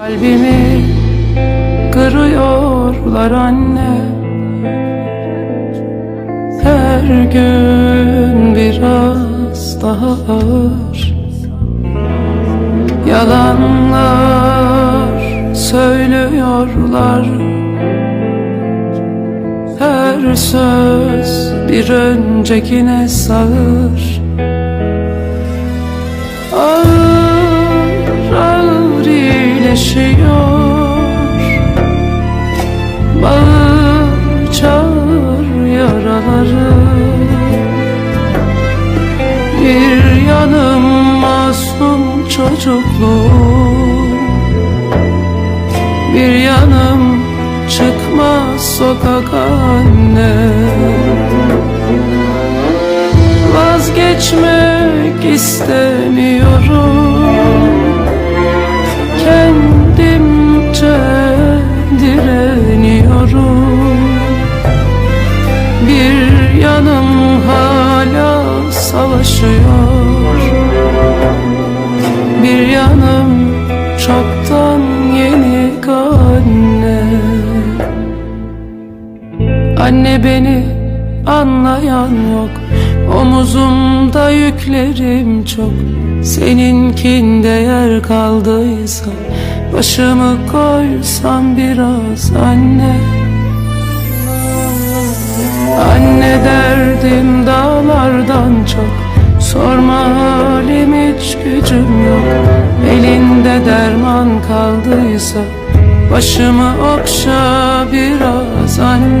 Kalbimi kırıyorlar anne. Her gün biraz daha ağır. Yalanlar söylüyorlar. Her söz bir öncekine sağır iyileşiyor Bağır yaraları. Bir yanım masum çocukluğum. Bir yanım çıkmaz sokak anne. Vazgeçmek istemiyorum savaşıyor Bir yanım çoktan yenik anne Anne beni anlayan yok. Omuzumda yüklerim çok. Seninkinde yer kaldıysa Başımı koysam biraz anne. Anne derdim dağlardan çok Sorma halim hiç gücüm yok. Elinde derman kaldıysa Başımı okşa biraz anne